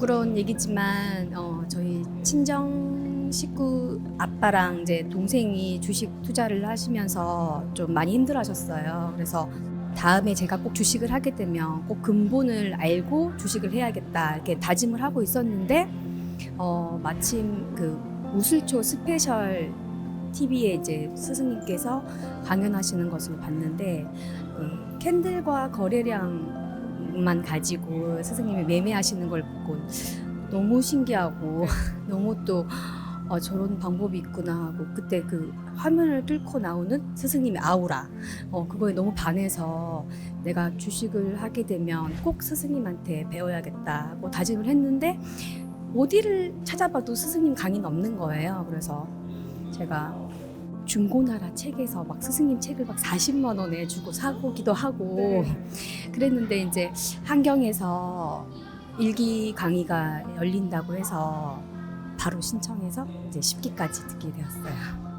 부끄러운 얘기지만 어, 저희 친정 식구 아빠랑 이제 동생이 주식 투자를 하시면서 좀 많이 힘들어하셨어요. 그래서 다음에 제가 꼭 주식을 하게 되면 꼭 근본을 알고 주식을 해야겠다 이렇게 다짐을 하고 있었는데 어, 마침 그 무술초 스페셜 TV에 이제 스승님께서 강연하시는 것을 봤는데 그 캔들과 거래량 만 가지고 스승님이 매매하시는 걸 보고 너무 신기하고 너무 또 어, 저런 방법이 있구나 하고 그때 그 화면을 뚫고 나오는 스승님의 아우라 어, 그거에 너무 반해서 내가 주식을 하게 되면 꼭 스승님한테 배워야겠다 고 다짐을 했는데 어디를 찾아봐도 스승님 강의는 없는 거예요. 그래서 제가 중고나라 책에서 막 스승님 책을 막 40만 원에 주고 사보기도 하고 그랬는데 이제 한경에서 일기 강의가 열린다고 해서 바로 신청해서 이제 10기까지 듣게 되었어요.